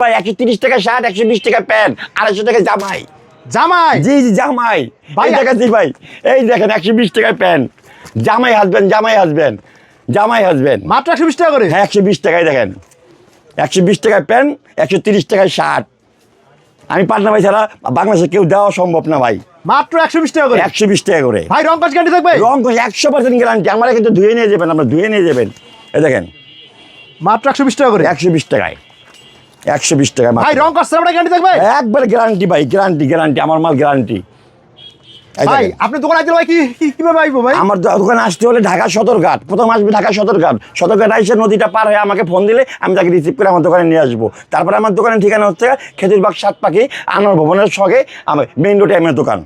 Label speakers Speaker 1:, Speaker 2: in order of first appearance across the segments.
Speaker 1: ভাই একশো তিরিশ টাকা শার্ট একশো বিশ টাকা প্যান্ট আড়াইশো টাকা জামাই।
Speaker 2: জামাই?
Speaker 1: জি জি জামাই।
Speaker 2: ভাই,
Speaker 1: এই দেখাচ্ছি ভাই। এই দেখেন একশো বিশ টাকায় প্যান্ট। জামাই হাসবেন জামাই হাসবেন জামাই হাসবেন
Speaker 2: মাত্র একশো বিশ টাকা করে?
Speaker 1: হ্যাঁ একশো বিশ টাকায় দেখেন। একশো বিশ টাকায় প্যান্ট একশো তিরিশ টাকায় শার্ট। আমি পাটনা ভাই ছাড়া বাংলাদেশে কেউ দেওয়া সম্ভব না ভাই।
Speaker 2: মাত্র একশো বিশ টাকা করে?
Speaker 1: একশো বিশ টাকা করে।
Speaker 2: ভাই রং কাজ গ্যারান্টি থাকবে?
Speaker 1: রং একশো পার্সেন্ট গ্যারান্টি আমরা কিন্তু ধুয়ে নিয়ে যাবেন আমরা ধুয়ে নিয়ে যাবেন। এই দেখেন।
Speaker 2: মাত্র একশো বিশ টাকা করে?
Speaker 1: একশো বিশ টাকায়। একশো বিশ মাত্র।
Speaker 2: ভাই রং সারা গ্যারান্টি থাকবে?
Speaker 1: একবার গ্যারান্টি ভাই গ্যারান্টি গ্যারান্টি আমার মাল গ্যারান্টি
Speaker 2: ভাই আপনি দোকান আসলে ভাই কি কীভাবে আইবো ভাই?
Speaker 1: আমার দোকানে আসতে হলে ঢাকা সদরঘাট প্রথম আসবে ঢাকা সদরঘাট সদরঘাট আইসে নদীটা পার হয়ে আমাকে ফোন দিলে আমি তাকে রিসিভ করে আমার দোকানে নিয়ে আসব। তারপরে আমার দোকানের ঠিকানা হচ্ছে খেজুরবাগ সাত পাখি আনোয়ার ভবনের সঙ্গে আমার মেইন রোডে আমার দোকান।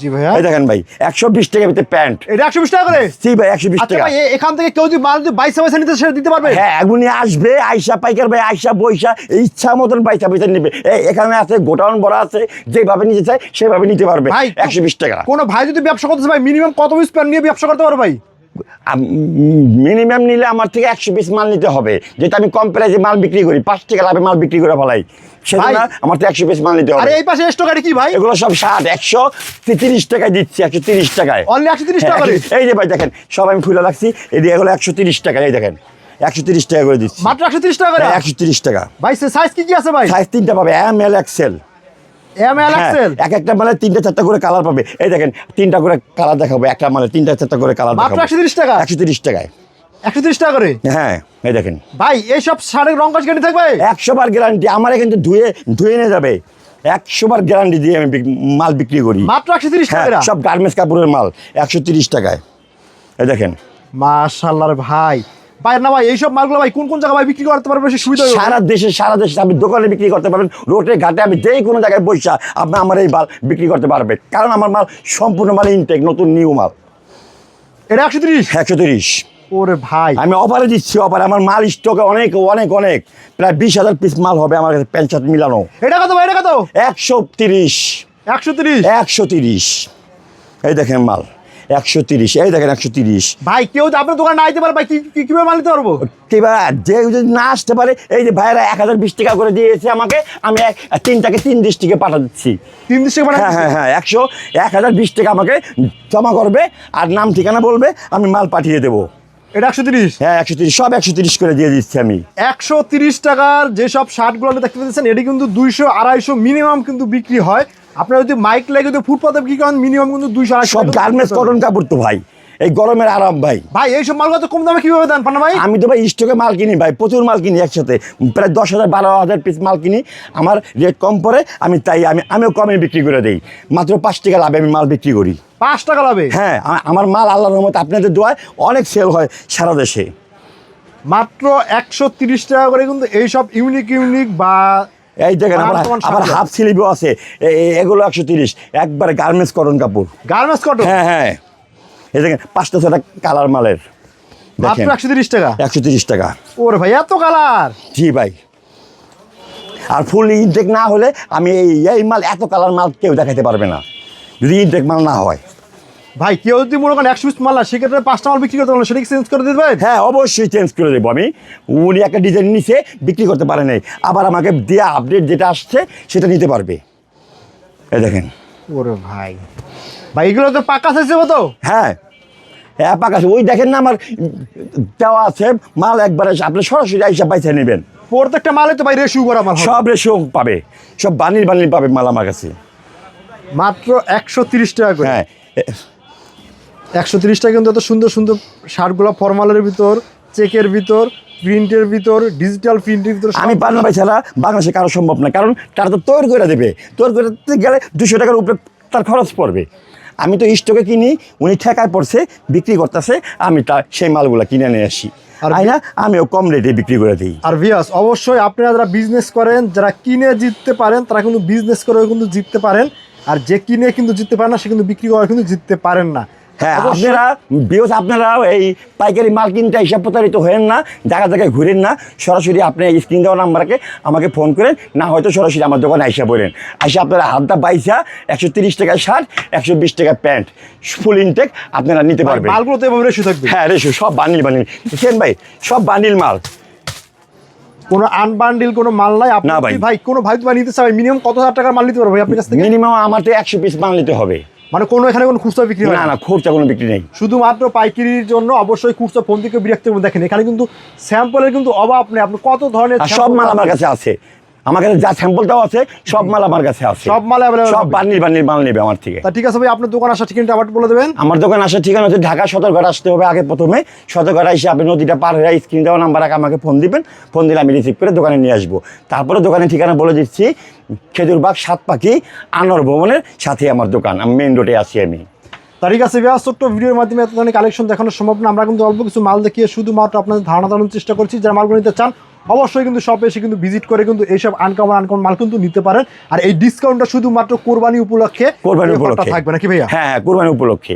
Speaker 2: জি ভাইয়া।
Speaker 1: এই দেখেন ভাই বিশ টাকা ভিতরে প্যান্ট।
Speaker 2: এটা একশো বিশ টাকা করে?
Speaker 1: ভাই
Speaker 2: আচ্ছা
Speaker 1: টাকা।
Speaker 2: ভাই এখান থেকে কেউ যদি মাল যদি নিতে সেটা দিতে পারবে?
Speaker 1: হ্যাঁ এগুনি আসবে পাইকার ভাই ইচ্ছা মতন পয়সা পয়সা নেবে। এখানে আছে গোটাউন বড় আছে যেভাবে নিতে চায় সেভাবে নিতে পারবে।
Speaker 2: ভাই
Speaker 1: একশো বিশ টাকা।
Speaker 2: কোনো ভাই যদি ব্যবসা করতে ভাই মিনিমাম কত পিস প্যান্ট নিয়ে ব্যবসা করতে পারবে ভাই?
Speaker 1: মিনিমাম নিলে আমার থেকে একশো পিস মাল নিতে হবে। যেটা আমি কম প্রাইসে মাল বিক্রি করি পাঁচ টাকা লাভে মাল বিক্রি করে ফেলাই। সেটা আমার তো একশো পিস মাল নিতে
Speaker 2: আরে
Speaker 1: হবে।
Speaker 2: এই পাশে স্টকারি কি ভাই?
Speaker 1: এগুলো সব ষাট একশো তিরিশ টাকায় দিচ্ছি একশো তিরিশ টাকায়।
Speaker 2: অনলি একশো তিরিশ টাকা
Speaker 1: হ্যাঁ, এই যে ভাই দেখেন সব আমি ফুলে রাখছি এদিকে এগুলো একশো তিরিশ টাকা এই দেখেন একশো তিরিশ টাকা করে দিচ্ছি।
Speaker 2: মাত্র একশো তিরিশ টাকা করে?
Speaker 1: একশো তিরিশ টাকা।
Speaker 2: ভাই সাইজ কি কি আছে ভাই?
Speaker 1: সাইজ তিনটা পাবে M L XL
Speaker 2: M L
Speaker 1: হ্যাঁ,
Speaker 2: এক্সেল
Speaker 1: এক একটা মালে তিনটা চারটা করে কালার পাবে। এই দেখেন তিনটা করে কালার দেখাবো একটা মালে তিনটা চারটা করে কালার
Speaker 2: মাত্র
Speaker 1: দেখাবো।
Speaker 2: একশো তিরিশ টাকা?
Speaker 1: একশো তিরিশ টাকায়।
Speaker 2: একশো তিরিশ টাকা করে?
Speaker 1: হ্যাঁ এই দেখেন।
Speaker 2: ভাই এইসব শাড়ির রং কাজ গ্যারান্টি থাকবে?
Speaker 1: একশো বার গ্যারান্টি আমার কিন্তু ধুয়ে ধুয়ে নিয়ে যাবে। একশো বার গ্যারান্টি দিয়ে আমি মাল বিক্রি করি।
Speaker 2: মাত্র একশো তিরিশ
Speaker 1: হ্যাঁ
Speaker 2: টাকা?
Speaker 1: সব গার্মেন্টস কাপড়ের মাল একশো তিরিশ টাকায়। এই দেখেন।
Speaker 2: মাশাল্লাহ ভাই ভাই না ভাই এইসব মালগুলো ভাই কোন কোন জায়গায় ভাই বিক্রি করতে পারবে বেশি সুবিধা হবে?
Speaker 1: সারা দেশে সারা দেশে আপনি দোকানে বিক্রি করতে পারবেন রোডে ঘাটে আমি যেই কোনো জায়গায় বৈশা আপনি আমার এই মাল বিক্রি করতে পারবেন। কারণ আমার মাল সম্পূর্ণ মাল ইনটেক নতুন নিউ মাল।
Speaker 2: এটা একশো তিরিশ?
Speaker 1: একশো তিরিশ।
Speaker 2: ওরে ভাই।
Speaker 1: আমি অফারে দিচ্ছি অফারে আমার মাল স্টকে অনেক অনেক অনেক। প্রায় বিশ হাজার পিস মাল হবে আমার কাছে প্যান্ট শার্ট মিলানো।
Speaker 2: এটা কত ভাই এটা কত?
Speaker 1: একশো তিরিশ।
Speaker 2: একশো তিরিশ?
Speaker 1: একশো তিরিশ। এই দেখেন মাল। একশো তিরিশ। এই দেখেন একশো তিরিশ।
Speaker 2: ভাই কেউ আপনার দোকানে না আইতে পারে ভাই কি কীভাবে মাল নিতে পারব?
Speaker 1: যে যদি না আসতে পারে এই যে ভাইরা এক হাজার বিশ টাকা করে দিয়েছে আমাকে আমি এক তিনটাকে তিন ডিস্ট্রিক্টে পাঠা দিচ্ছি।
Speaker 2: তিন মানে
Speaker 1: হ্যাঁ হ্যাঁ হ্যাঁ একশো এক হাজার বিশ টাকা আমাকে জমা করবে আর নাম ঠিকানা বলবে আমি মাল পাঠিয়ে দেবো।
Speaker 2: এটা একশো তিরিশ?
Speaker 1: হ্যাঁ একশো তিরিশ সব একশো তিরিশ করে দিয়ে দিচ্ছি আমি।
Speaker 2: একশো তিরিশ টাকার যেসব শার্টগুলো আপনি দেখতে পাচ্ছেন এটি কিন্তু দুইশো আড়াইশো মিনিমাম কিন্তু বিক্রি হয়। আপনার যদি মাইক লাগে যদি ফুটপাতে বিক্রি করেন মিনিমাম কিন্তু দুইশো
Speaker 1: সব গার্মেন্টস কটন কাপড় তো ভাই। এই গরমের আরাম ভাই।
Speaker 2: ভাই এইসব মালগুলো তো কম দামে কীভাবে দেন পান্না ভাই?
Speaker 1: আমি তো ভাই স্টকে মাল কিনি ভাই প্রচুর মাল কিনি একসাথে। প্রায় দশ হাজার বারো হাজার পিস মাল কিনি। আমার রেট কম পড়ে আমি তাই আমি আমিও কমে বিক্রি করে দিই। মাত্র পাঁচ টাকা লাভে আমি মাল বিক্রি করি।
Speaker 2: পাঁচ টাকা লাভে?
Speaker 1: হ্যাঁ আমার মাল আল্লাহর রহমত আপনাদের দোয়ায় অনেক সেল হয় সারা দেশে।
Speaker 2: মাত্র একশো তিরিশ টাকা করে কিন্তু এইসব ইউনিক ইউনিক বা
Speaker 1: এই দেখেন
Speaker 2: বর্তমান
Speaker 1: আবার হাফ স্লিভও আছে। এগুলো একশো তিরিশ। একবারে গার্মেন্টস কটন কাপড়।
Speaker 2: গার্মেন্টস কটন
Speaker 1: হ্যাঁ হ্যাঁ। এই দেখেন পাঁচটা ছটা কালার মালের।
Speaker 2: মাত্র একশো তিরিশ টাকা?
Speaker 1: একশো তিরিশ টাকা।
Speaker 2: ওরে ভাই এত কালার
Speaker 1: জি ভাই। আর ফুল ইনটেক না হলে আমি এই এই মাল এত কালার মাল কেউ দেখাতে পারবে না। যদি ইনটেক মাল না হয়।
Speaker 2: ভাই কেউ যদি মনে করেন একশো পিস মাল সেক্ষেত্রে পাঁচটা মাল বিক্রি করতে পারল সেটা চেঞ্জ করে দিতে পারেন?
Speaker 1: হ্যাঁ অবশ্যই চেঞ্জ করে দেবো আমি। উনি একটা ডিজাইন নিচে বিক্রি করতে পারে নাই। আবার আমাকে দেওয়া আপডেট যেটা আসছে সেটা নিতে পারবে। এই দেখেন।
Speaker 2: ওরে ভাই। ভাই এগুলো তো পাকা সাইজে তো
Speaker 1: হ্যাঁ। হ্যাঁ পাকা। ওই দেখেন না আমার দেওয়া আছে মাল একবারে আপনি সরাসরি আইসা পাইসা নেবেন।
Speaker 2: প্রত্যেকটা মালে তো ভাই রেশিও করা মাল।
Speaker 1: সব রেশিও পাবে। সব বানির বানির পাবে মাল আমার কাছে।
Speaker 2: মাত্র একশো তিরিশ টাকা করে।
Speaker 1: হ্যাঁ
Speaker 2: একশো তিরিশ টাকা কিন্তু এত সুন্দর সুন্দর শার্টগুলো ফর্মালের ভিতর চেকের ভিতর প্রিন্টের ভিতর ডিজিটাল প্রিন্টের ভিতর
Speaker 1: আমি পান্না ভাই ছাড়া বাংলাদেশে কারও সম্ভব না কারণ তারা তো তৈরি করে দেবে। তৈরি করে দিতে গেলে দুশো টাকার উপরে তার খরচ পড়বে। আমি তো স্টকে কিনি উনি ঠেকায় পড়ছে বিক্রি করতেছে আমি তা সেই মালগুলো কিনে নিয়ে আসি।
Speaker 2: আর
Speaker 1: না? আমিও কম রেটে বিক্রি করে দিই।
Speaker 2: আর ভিয়াস অবশ্যই আপনারা যারা বিজনেস করেন যারা কিনে জিততে পারেন তারা কিন্তু বিজনেস করেও কিন্তু জিততে পারেন। আর যে কিনে কিন্তু জিততে পারেন না সে কিন্তু বিক্রি করে কিন্তু জিততে পারেন না।
Speaker 1: হ্যাঁ আপনারা বিকজ আপনারা এই পাইকারি মাল কিনতে হিসাব প্রতারিত হয়েন না জায়গা জায়গায় ঘুরেন না সরাসরি আপনি স্ক্রিন দেওয়া নাম্বারকে আমাকে ফোন করেন না হয়তো সরাসরি আমার দোকানে আইসা বলেন। আইসা আপনারা হাতটা বাইসা একশো তিরিশ টাকায় শার্ট একশো বিশ টাকা প্যান্ট ফুল ইনটেক আপনারা নিতে পারবেন।
Speaker 2: মালগুলো তো এভাবে রেশিও থাকবে।
Speaker 1: হ্যাঁ রেশু সব বানিল বানিল দেখেন ভাই? সব বানিল মাল।
Speaker 2: কোনো আনবান্ডিল কোনো মাল নাই। আপনি
Speaker 1: ভাই।
Speaker 2: ভাই কোনো ভাই ভাই নিতে চাই মিনিমাম কত হাজার টাকার মাল নিতে পারব ভাই আপনার কাছ থেকে?
Speaker 1: মিনিমাম আমার তো একশো পিস মাল নিতে হবে।
Speaker 2: মানে কোনো এখানে কোনো খুচরা বিক্রি হয়
Speaker 1: না
Speaker 2: না?
Speaker 1: খরচা কোনো বিক্রি নেই।
Speaker 2: শুধুমাত্র পাইকারির জন্য অবশ্যই খুচরা ফোন থেকে বিরক্ত দেখেন এখানে কিন্তু স্যাম্পলের কিন্তু অভাব নেই। আপনি কত ধরনের
Speaker 1: সব মাল আমার কাছে আছে। আমার কাছে যা স্যাম্পলটাও আছে সব মাল আমার কাছে আছে।
Speaker 2: সব মাল
Speaker 1: সব। বান্ডিল বান্ডিল মাল নেবে আমার থেকে।
Speaker 2: তা ঠিক আছে ভাই আপনার দোকান আসা ঠিকানাটা আবার বলে দেবেন।
Speaker 1: আমার দোকান আসার ঠিকানা হচ্ছে ঢাকা সদরঘাট আসতে হবে আগে প্রথমে। সদরঘাট এসে আপনি নদীটা পার হয়ে স্ক্রিন দেওয়া নাম্বার আগে আমাকে ফোন দিবেন। ফোন দিলে আমি রিসিভ করে দোকানে নিয়ে আসব। তারপরে দোকানের ঠিকানা বলে দিচ্ছি খেজুরবাগ সাত পাখি আনোয়ার ভবনের সাথে আমার দোকান। আমি মেইন রোডে আছি আমি।
Speaker 2: তা ঠিক আছে ভাইয়া ছোট্ট ভিডিওর মাধ্যমে এত ধরনের কালেকশন দেখানো সম্ভব না। আমরা কিন্তু অল্প কিছু মাল দেখিয়ে শুধুমাত্র আপনাদের ধারণা দেওয়ার চেষ্টা করছি। যারা মালগুলো নিতে চান অবশ্যই কিন্তু শপে এসে কিন্তু ভিজিট করে কিন্তু এইসব আনকমন আনকমন মাল কিন্তু নিতে পারেন। আর এই ডিসকাউন্টটা শুধুমাত্র কোরবানি উপলক্ষে
Speaker 1: কোরবানি উপলক্ষে।
Speaker 2: থাকবে নাকি ভাইয়া?
Speaker 1: হ্যাঁ হ্যাঁ কোরবানি উপলক্ষে।